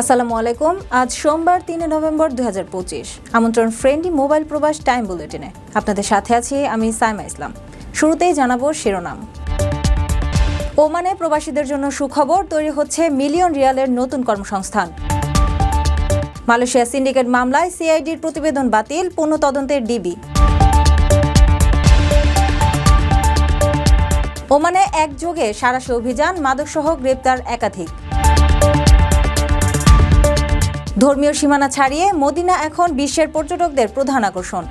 আসসালামু আলাইকুম। আজ সোমবার, তিনে নভেম্বর দু আমন্ত্রণ ফ্রেন্ডলি মোবাইল প্রবাস টাইম বুলেটিনে। আপনাদের সাথে আছি আমি সাইমা ইসলাম। শুরুতেই জানাব শিরোনাম। ওমানে প্রবাসীদের জন্য সুখবর, তৈরি হচ্ছে মিলিয়ন রিয়ালের নতুন কর্মসংস্থান। মালয়েশিয়া সিন্ডিকেট মামলায় সিআইডির প্রতিবেদন বাতিল পুনঃ তদন্তের ডিবি। ওমানে একযোগে সারাশি অভিযান, মাদকসহ গ্রেপ্তার একাধিক। ধর্মীয় সীমানা ছাড়িয়ে মদিনা এখন বিশ্বের পর্যটকদের প্রধান আকর্ষণ।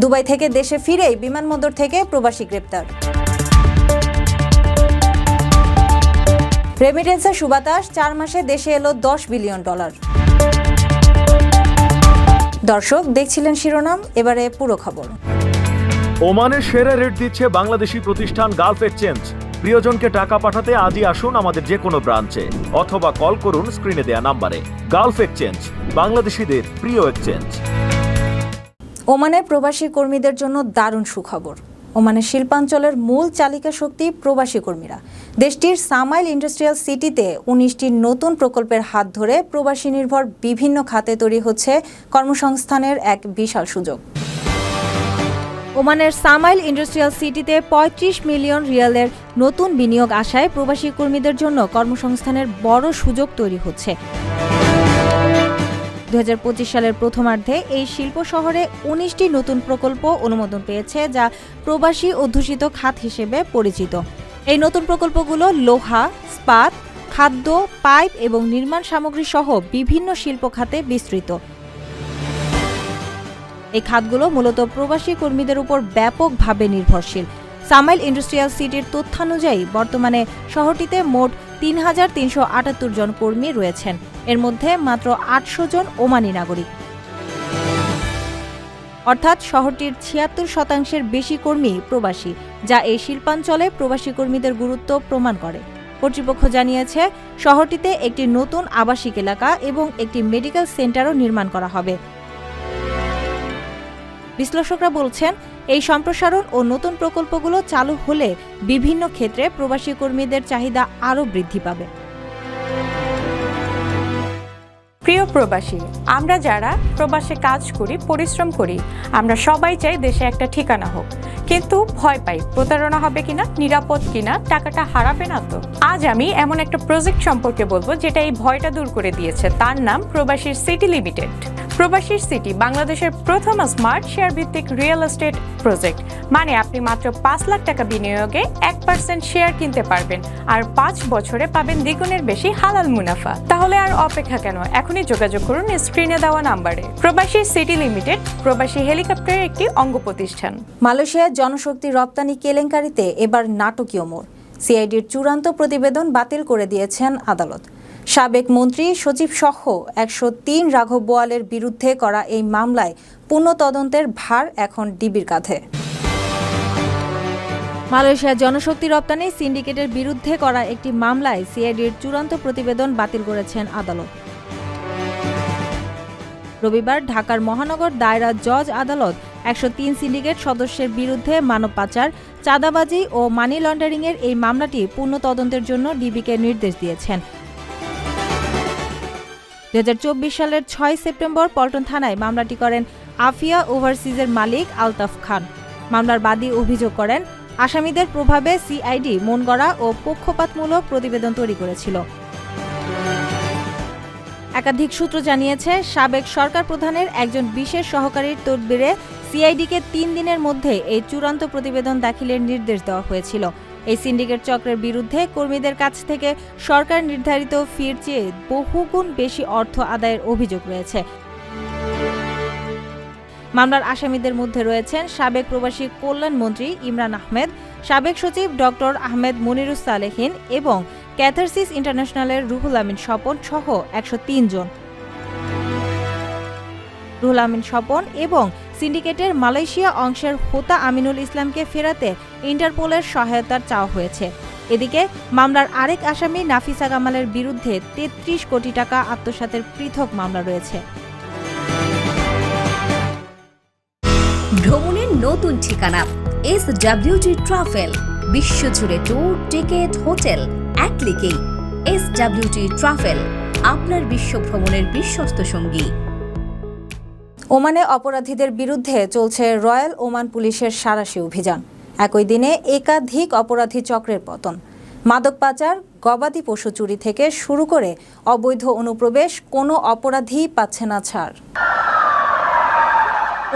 দুবাই থেকে দেশে ফিরেই বিমানবন্দর থেকে প্রবাসী গ্রেপ্তার। রেমিটেন্সের সুবাতাস, চার মাসে দেশে এলো দশ বিলিয়ন ডলার। দর্শক, দেখছিলেন শিরোনাম, এবারে পুরো খবর। ওমানের সেরা রেট দিচ্ছে বাংলাদেশি প্রতিষ্ঠান গালফ এক্সচেঞ্জ প্রিয়জনকে টাকা পাঠাতে আজই আসুন আমাদের যে কোনো ব্রাঞ্চে, অথবা কল করুন স্ক্রিনে দেয়া নাম্বারে। গালফ এক্সচেঞ্জ, বাংলাদেশিদের প্রিয় এক্সচেঞ্জ। ওমানে প্রবাসী কর্মীদের জন্য দারুণ সুখবর। ওমানের শিল্পাঞ্চলের মূল চালিকা শক্তি প্রবাসী কর্মীরা। দেশটির সামাইল ইন্ডাস্ট্রিয়াল সিটিতে উনিশটি নতুন প্রকল্পের হাত ধরে প্রবাসী নির্ভর বিভিন্ন খাতে তৈরি হচ্ছে কর্মসংস্থানের এক বিশাল সুযোগ। ওমানের সামাইল ইন্ডাস্ট্রিয়াল সিটিতে ৩৫ মিলিয়ন রিয়ালের নতুন বিনিয়োগ আশায় প্রবাসী কর্মীদের জন্য কর্মসংস্থানের বড় সুযোগ তৈরি হচ্ছে। দু হাজার পঁচিশ সালের প্রথমার্ধে এই শিল্প শহরে উনিশটি নতুন প্রকল্প অনুমোদন পেয়েছে, যা প্রবাসী অধ্যুষিত খাত হিসেবে পরিচিত। এই নতুন প্রকল্পগুলো লোহা, স্পাত, খাদ্য, পাইপ এবং নির্মাণ সামগ্রী সহ বিভিন্ন শিল্প খাতে বিস্তৃত। এই খাতগুলো মূলত প্রবাসী কর্মীদের উপর ব্যাপকভাবে নির্ভরশীল। সামাইল ইন্ডাস্ট্রিয়াল সিটির তথ্যানুযায়ী, বর্তমানে শহরটিতে মোট তিন হাজার তিনশো আটাত্তর জন কর্মী রয়েছেন। এর মধ্যে মাত্র আটশো জন ওমানি নাগরিক। অর্থাৎ শহরটির ছিয়াত্তর শতাংশের বেশি কর্মী প্রবাসী, যা এই শিল্পাঞ্চলে প্রবাসী কর্মীদের গুরুত্ব প্রমাণ করে। কর্তৃপক্ষ জানিয়েছে, শহরটিতে একটি নতুন আবাসিক এলাকা এবং একটি মেডিকেল সেন্টারও নির্মাণ করা হবে। বিশ্লেষকরা বলছেন, এই সম্প্রসারণ ও নতুন প্রকল্পগুলো চালু হলে বিভিন্ন ক্ষেত্রে প্রবাসী কর্মীদের চাহিদা আরও বৃদ্ধি পাবে। প্রিয় প্রবাসী, আমরা যারা প্রবাসে কাজ করি, পরিশ্রম করি, আমরা সবাই চাই দেশে একটা ঠিকানা হোক। কিন্তু ভয় পাই, প্রতারণা হবে কিনা, নিরাপদ কিনা, টাকাটা হারাবে না তো? আজ আমি এমন একটা প্রজেক্ট সম্পর্কে বলব, যেটা এই ভয়টা দূর করে দিয়েছে। তার নাম প্রবাসীর সিটি লিমিটেড। প্রবাসীর সিটি বাংলাদেশের প্রথম স্মার্ট শেয়ার ভিত্তিক রিয়েল এস্টেট প্রজেক্ট। মানে আপনি মাত্র পাঁচ লাখ টাকা বিনিয়োগে এক পার্সেন্ট শেয়ার কিনতে পারবেন আর পাঁচ বছরে পাবেন দ্বিগুণের বেশি হালাল মুনাফা। তাহলে আর অপেক্ষা কেন? এখনই যোগাযোগ করুন স্ক্রিনে দেওয়া নাম্বারে। প্রবাসী সিটি লিমিটেড, প্রবাসী হেলিকপ্টারের একটি অঙ্গ প্রতিষ্ঠান। মালয়েশিয়ার জনশক্তি রপ্তানি কেলেঙ্কারিতে এবার নাটকীয় মোড়। সিআইডির চূড়ান্ত প্রতিবেদন বাতিল করে দিয়েছেন আদালত। সাবেক মন্ত্রী সচিব সহ একশো তিন রাঘব বোয়ালের বিরুদ্ধে করা এই মামলায় পুনঃ তদন্তের ভার এখন ডিবির কাঁধে। মালয়েশিয়ার জনশক্তি রপ্তানি সিন্ডিকেটের বিরুদ্ধে করা একটি মামলায় সিআইডির চূড়ান্ত প্রতিবেদন বাতিল করেছেন আদালত। রবিবার ঢাকার মহানগর দায়রা জজ আদালত একশো তিন সিন্ডিকেট সদস্যের বিরুদ্ধে মানব পাচার, চাঁদাবাজি ও মানি লন্ডারিংয়ের এই মামলাটি পূর্ণ তদন্তের জন্য ডিবিকে নির্দেশ দিয়েছেন। দুই হাজার চব্বিশ সালের ছয় সেপ্টেম্বর পল্টন থানায় মামলাটি করেন আফিয়া ওভারসিজের মালিক আলতাফ খান। মামলার বাদী অভিযোগ করেন, আসামিদের প্রভাবে সিআইডি মন গড়া ও পক্ষপাতমূলক প্রতিবেদন তৈরি করেছিল। একাধিক সূত্র জানিয়েছে, সাবেক সরকার প্রধানের একজন বিশেষ সহকারীর তদবিরে সিআইডিকে তিন দিনের মধ্যে এই চূড়ান্ত প্রতিবেদন দাখিলের নির্দেশ দেওয়া হয়েছিল। এই সিন্ডিকেট চক্রের বিরুদ্ধে কর্মীদের কাছ থেকে সরকার নির্ধারিত ফির চেয়ে বহুগুণ বেশি অর্থ আদায়ের অভিযোগ রয়েছে। মামলার আসামিদের মধ্যে রয়েছেন সাবেক প্রবাসী কল্যাণ মন্ত্রী ইমরান আহমেদ, সাবেক সচিব ডক্টর আহমেদ মনিরুস সালেহিন এবং ক্যাথারসিস ইন্টারন্যাশনালের রুহুল আমিন স্বপন সহ একশো জন। রুহুল আমিন স্বপন এবং সিন্ডিকেটের মালয়েশিয়া অংশের হোতা আমিনুল ইসলামকে ফেরাতে ইন্টারপোলের সহায়তার চাওয়া হয়েছে। এদিকে মামলার আরেক আসামি নাফিসা কামালের বিরুদ্ধে তেত্রিশ কোটি টাকা আত্মসাতের পৃথক মামলা রয়েছে। ভ্রমণের নতুন ঠিকানা এস ডাব্লিউজি ট্রাভেল বিশ্বজুড়ে ট্যুর টিকিট হোটেল এক এস ডাব্লিউটি ট্রাভেল আপনার বিশ্ব ভ্রমণের বিশ্বস্ত সঙ্গী। ওমানে অপরাধীদের বিরুদ্ধে চলছে রয়্যাল ওমান পুলিশের সারাশি অভিযান। একই দিনে একাধিক অপরাধী চক্রের পতন। মাদক পাচার, গবাদি পশু চুরি থেকে শুরু করে অবৈধ অনুপ্রবেশ কোনো অপরাধী পাচ্ছে না ছাড়।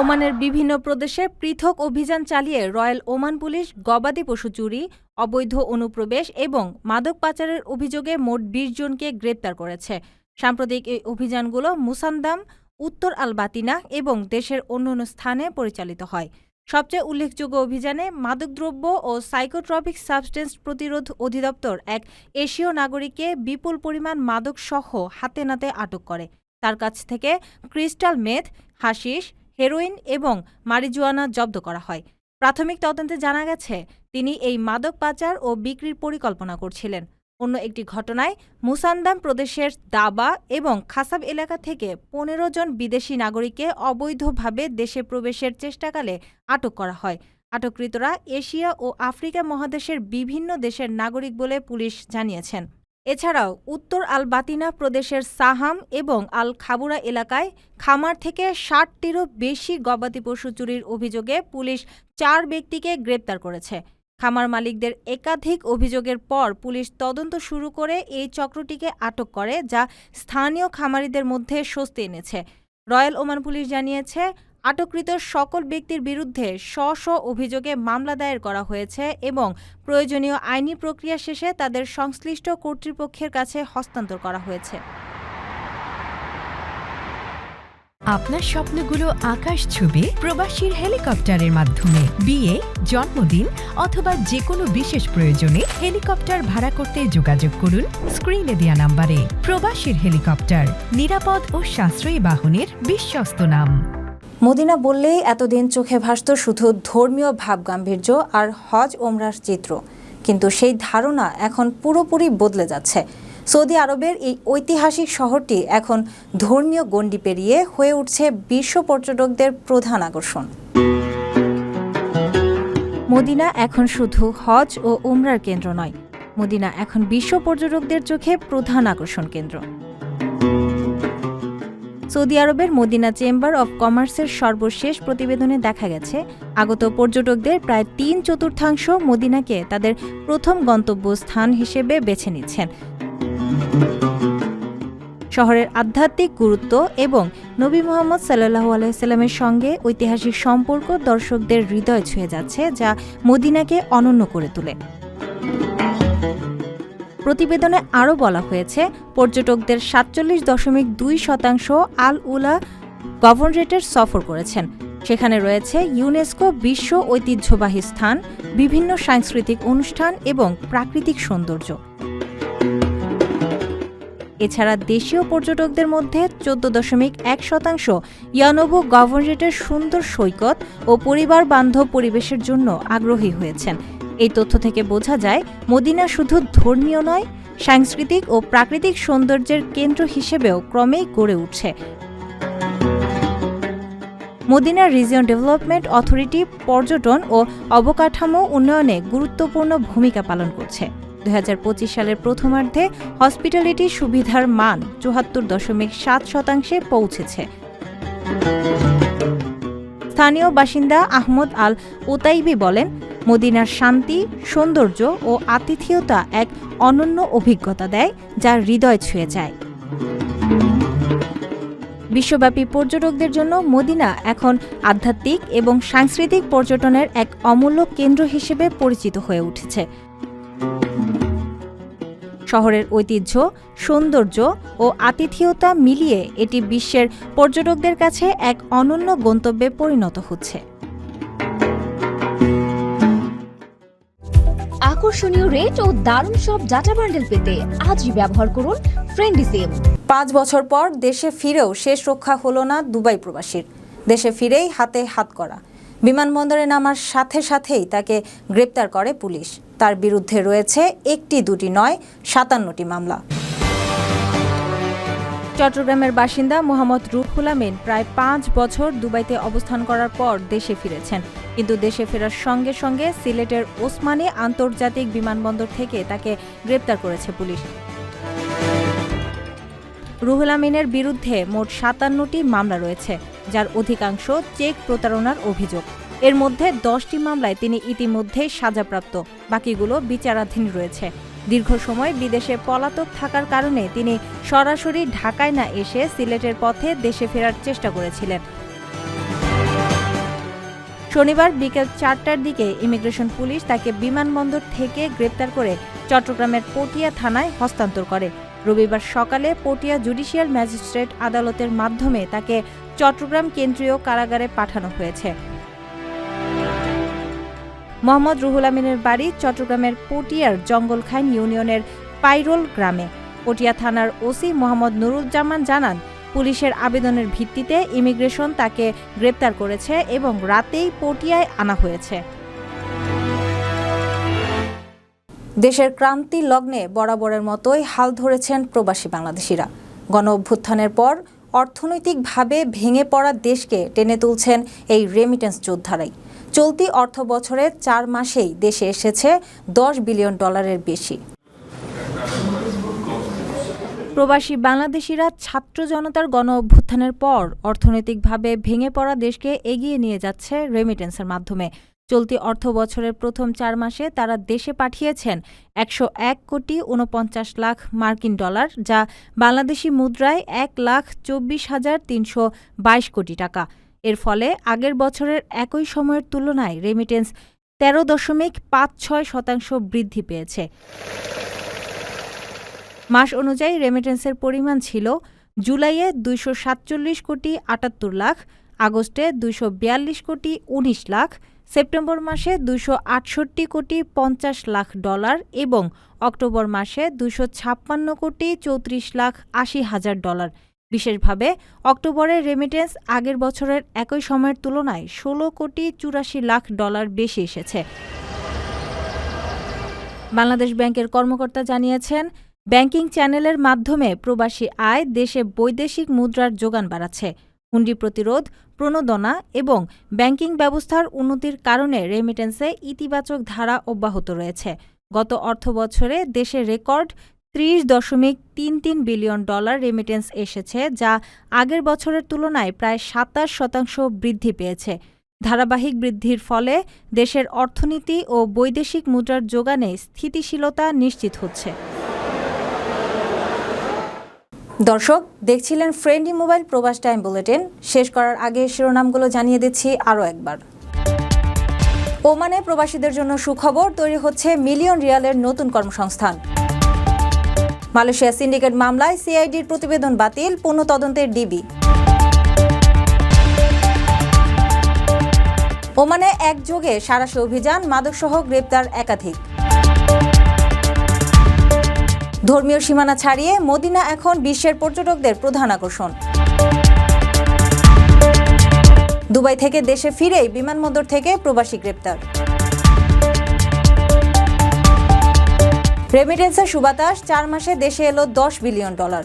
ওমানের বিভিন্ন প্রদেশে পৃথক অভিযান চালিয়ে রয়্যাল ওমান পুলিশ গবাদি পশু চুরি, অবৈধ অনুপ্রবেশ এবং মাদক পাচারের অভিযোগে মোট বিশ জনকে গ্রেপ্তার করেছে। সাম্প্রতিক এই অভিযানগুলো মুসান্দাম উত্তর আলবাতিনা এবং দেশের অন্যান্য স্থানে পরিচালিত হয়। সবচেয়ে উল্লেখযোগ্য অভিযানে মাদকদ্রব্য ও সাইকোট্রপিক সাবস্টেন্স প্রতিরোধ অধিদপ্তর এক এশীয় নাগরিককে বিপুল পরিমাণ মাদক সহ হাতে নাতে আটক করে। তার কাছ থেকে ক্রিস্টাল মেথ হাসিস হেরোইন এবং মারিজুয়ানা জব্দ করা হয়। প্রাথমিক তদন্তে জানা গেছে, তিনি এই মাদক পাচার ও বিক্রির পরিকল্পনা করছিলেন। অন্য একটি ঘটনায় মুসান্দাম প্রদেশের দাবা এবং খাসাব এলাকা থেকে পনেরো জন বিদেশি নাগরিককে অবৈধভাবে দেশে প্রবেশের চেষ্টাকালে আটক করা হয়। আটককৃতরা এশিয়া ও আফ্রিকা মহাদেশের বিভিন্ন দেশের নাগরিক বলে পুলিশ জানিয়েছেন। এছাড়াও উত্তর আল বাতিনা প্রদেশের সাহাম এবং আল খাবুরা এলাকায় খামার থেকে ষাটটিরও বেশি গবাদি পশু চুরির অভিযোগে পুলিশ চার ব্যক্তিকে গ্রেপ্তার করেছে। খামার মালিকদের একাধিক অভিযোগের পর পুলিশ তদন্ত শুরু করে এই চক্রটিকে আটক করে, যা স্থানীয় খামারিদের মধ্যে স্বস্তি এনেছে। রয়্যাল ওমান পুলিশ জানিয়েছে, আটককৃত সকল ব্যক্তির বিরুদ্ধে স্ব স্ব অভিযোগে মামলা দায়ের করা হয়েছে এবং প্রয়োজনীয় আইনি প্রক্রিয়া শেষে তাদের সংশ্লিষ্ট কর্তৃপক্ষের কাছে হস্তান্তর করা হয়েছে। আপনার স্বপ্নগুলো আকাশ ছবি প্রবাসীর হেলিকপ্টারের মাধ্যমে। বিয়ে, জন্মদিন অথবা যে কোনো বিশেষ প্রয়োজনে হেলিকপ্টার ভাড়া করতে যোগাযোগ করুন স্ক্রিনে দেয়া নাম্বারে। প্রবাসীর হেলিকপ্টার, নিরাপদ ও সাশ্রয়ী বাহনের বিশ্বস্ত নাম। মদিনা বললেই এতদিন চোখে ভাসত শুধু ধর্মীয় ভাবগাম্ভীর্য আর হজ ওমরার চিত্র। কিন্তু সেই ধারণা এখন পুরোপুরি বদলে যাচ্ছে। সৌদি আরবের এই ঐতিহাসিক শহরটি এখন ধর্মীয় গণ্ডি পেরিয়ে হয়ে উঠছে বিশ্ব পর্যটকদের প্রধান আকর্ষণ। মদিনা এখন শুধু হজ ও উমরার কেন্দ্র নয়, মদিনা এখন বিশ্ব পর্যটকদের চোখে প্রধান আকর্ষণ কেন্দ্র। সৌদি আরবের মদিনা চেম্বার অব কমার্সের সর্বশেষ প্রতিবেদনে দেখা গেছে, আগত পর্যটকদের প্রায় তিন চতুর্থাংশ মদিনাকে তাদের প্রথম গন্তব্যস্থান হিসেবে বেছে নিচ্ছেন। শহরের আধ্যাত্মিক গুরুত্ব এবং নবী মোহাম্মদ সাল্লাহু আলাইস্লামের সঙ্গে ঐতিহাসিক সম্পর্ক দর্শকদের হৃদয় ছুঁয়ে যাচ্ছে, যা মদিনাকে অনন্য করে তোলে। প্রতিবেদনে আরও বলা হয়েছে, পর্যটকদের সাতচল্লিশ দশমিক দুই শতাংশ আল উলা গভর্নরেটের সফর করেছেন। সেখানে রয়েছে ইউনেস্কো বিশ্ব ঐতিহ্যবাহী স্থান, বিভিন্ন সাংস্কৃতিক অনুষ্ঠান এবং প্রাকৃতিক সৌন্দর্য। এছাড়া দেশীয় পর্যটকদের মধ্যে চোদ্দ দশমিক এক শতাংশ ইয়ানোভো গভর্নরেটের সুন্দর সৈকত ও পরিবার বান্ধব পরিবেশের জন্য আগ্রহী হয়েছেন। এই তথ্য থেকে বোঝা যায়, মদিনা শুধু ধর্মীয় নয়, সাংস্কৃতিক ও প্রাকৃতিক সৌন্দর্যের কেন্দ্র হিসেবেও ক্রমেই গড়ে উঠছে। মদিনা রিজিয়ন ডেভেলপমেন্ট অথরিটি পর্যটন ও অবকাঠামো উন্নয়নে গুরুত্বপূর্ণ ভূমিকা পালন করছে। দু হাজার পঁচিশ সালের প্রথমার্ধে হসপিটালিটি সুবিধার মান চুয়াত্তর দশমিক সাত শতাংশে পৌঁছেছে। স্থানীয় বাসিন্দা আহমদ আল ওতাইবি বলেন, মদিনার শান্তি, সৌন্দর্য ও আতিথেয়তা এক অনন্য অভিজ্ঞতা দেয় যা হৃদয় ছুঁয়ে যায়। বিশ্বব্যাপী পর্যটকদের জন্য মদিনা এখন আধ্যাত্মিক এবং সাংস্কৃতিক পর্যটনের এক অমূল্য কেন্দ্র হিসেবে পরিচিত হয়ে উঠেছে। শহরের ঐতিহ্য সৌন্দর্য ও আতিথেয়তা মিলিয়ে এটি বিশ্বের পর্যটকদের কাছে এক অনন্য গন্তব্যে পরিণত হচ্ছে। আকর্ষণীয় রেট ও দারুণ সব ডাটা বান্ডেল পেতে আজই ব্যবহার করুন ফ্রেন্ডি সিম পাঁচ বছর পর দেশে ফিরেও শেষ রক্ষা হলো না দুবাই প্রবাসীর। দেশে ফিরেই হাতে হাত করা। বিমানবন্দরে নামার সাথে সাথেই তাকে গ্রেপ্তার করে পুলিশ। তার বিরুদ্ধে রয়েছে একটি, দুটি, নয়, সাতান্নটি মামলা। চট্টগ্রামের বাসিন্দা মোহাম্মদ রুহুল আমিন প্রায় পাঁচ বছর দুবাইতে অবস্থান করার পর দেশে ফিরেছেন। কিন্তু দেশে ফেরার সঙ্গে সঙ্গে সিলেটের ওসমানী আন্তর্জাতিক বিমানবন্দর থেকে তাকে গ্রেপ্তার করেছে পুলিশ। রুহুল আমিনের বিরুদ্ধে মোট সাতান্নটি মামলা রয়েছে। যার অধিকাংশ চেক প্রতারণার অভিযোগ। এর মধ্যে দশটি মামলায় তিনি ইতিমধ্যেই সাজাপ্রাপ্ত, বাকিগুলো বিচারাধীন রয়েছে। দীর্ঘ সময় বিদেশে পলাতক থাকার কারণে তিনি সরাসরি ঢাকায় না এসে সিলেটের পথে দেশে ফেরার চেষ্টা করেছিলেন। শনিবার বিকেল চারটার দিকে ইমিগ্রেশন পুলিশ তাকে বিমানবন্দর থেকে গ্রেপ্তার করে চট্টগ্রামের পটিয়া থানায় হস্তান্তর করে। রবিবার সকালে পটিয়া জুডিশিয়াল ম্যাজিস্ট্রেট আদালতের মাধ্যমে তাকে চট্টগ্রাম কেন্দ্রীয় কারাগারে পাঠানো হয়েছে। মোহাম্মদ রুহুল আমিনের বাড়ি চট্টগ্রামের পটিয়ার জঙ্গলখাইন ইউনিয়নের পাইরোল গ্রামে। পটিয়া থানার ওসি মোহাম্মদ নুরুজ্জামান জানান, পুলিশের আবেদনের ভিত্তিতে ইমিগ্রেশন তাকে গ্রেপ্তার করেছে এবং রাতেই পটিয়ায় আনা হয়েছে। দেশের ক্রান্তি লগ্নে বরাবরের মতোই হাল ধরেছেন প্রবাসী বাংলাদেশিরা। গণ অভ্যুত্থানের পর অর্থনৈতিকভাবে ভেঙে পড়া দেশকে টেনে তুলছেন এই রেমিটেন্স যোদ্ধারাই। চলতি অর্থ বছরের চার মাসেই দেশে এসেছে দশ বিলিয়ন ডলারের বেশি। প্রবাসী বাংলাদেশিরা ছাত্র জনতার গণ অভ্যুত্থানের পর অর্থনৈতিকভাবে ভেঙে পড়া দেশকে এগিয়ে নিয়ে যাচ্ছে রেমিটেন্সের মাধ্যমে। চলতি অর্থ বছরের প্রথম চার মাসে তারা দেশে পাঠিয়েছেন একশো এক কোটি উনপঞ্চাশ লাখ মার্কিন ডলার, যা বাংলাদেশি মুদ্রায় এক লাখ চব্বিশ হাজার তিনশো বাইশ কোটি টাকা। এর ফলে আগের বছরের একই সময়ের তুলনায় রেমিটেন্স তেরো দশমিক পাঁচ ছয় শতাংশ বৃদ্ধি পেয়েছে। মাস অনুযায়ী রেমিটেন্সের পরিমাণ ছিল জুলাইয়ে দুইশো সাতচল্লিশ কোটি আটাত্তর লাখ, আগস্টে দুইশো বিয়াল্লিশ কোটি উনিশ লাখ সেপ্টেম্বর মাসে দুশো আটষট্টি কোটি পঞ্চাশ লাখ ডলার এবং অক্টোবর মাসে দুশো ছাপ্পান্ন কোটি চৌত্রিশ লাখ আশি হাজার ডলার। বিশেষভাবে অক্টোবরের রেমিটেন্স আগের বছরের একই সময়ের তুলনায় ষোলো কোটি চুরাশি লাখ ডলার বেশি এসেছে। বাংলাদেশ ব্যাংকের কর্মকর্তা জানিয়েছেন, ব্যাংকিং চ্যানেলের মাধ্যমে প্রবাসী আয় দেশে বৈদেশিক মুদ্রার যোগান বাড়াচ্ছে। হুন্ডি প্রতিরোধ, প্রণোদনা এবং ব্যাংকিং ব্যবস্থার উন্নতির কারণে রেমিটেন্সে ইতিবাচক ধারা অব্যাহত রয়েছে। গত অর্থবছরে দেশে রেকর্ড ত্রিশ দশমিক তিন তিন বিলিয়ন ডলার রেমিটেন্স এসেছে, যা আগের বছরের তুলনায় প্রায় সাতাশ শতাংশ বৃদ্ধি পেয়েছে। ধারাবাহিক বৃদ্ধির ফলে দেশের অর্থনীতি ও বৈদেশিক মুদ্রার যোগানে স্থিতিশীলতা নিশ্চিত হচ্ছে। দর্শক, দেখছিলেন friendly mobile Probash time bulletin. শেষ করার আগে শিরোনামগুলো জানিয়ে দিচ্ছি আরও একবার। ওমানে প্রবাসীদের জন্য সুখবর, তৈরি হচ্ছে মিলিয়ন রিয়ালের নতুন কর্মসংস্থান। মালয়েশিয়া সিন্ডিকেট মামলায় সিআইডির প্রতিবেদন বাতিল পুনঃ তদন্তের ডিবি। ওমানে একযোগে সারাশি অভিযান, মাদকসহ গ্রেপ্তার একাধিক। ধর্মীয় সীমানা ছাড়িয়ে মদিনা এখন বিশ্বের পর্যটকদের প্রধান আকর্ষণ। দুবাই থেকে দেশে ফিরেই বিমানবন্দর থেকে প্রবাসী গ্রেপ্তার। রেমিটেন্সের সুবাতাস, চার মাসে দেশে এলো দশ বিলিয়ন ডলার।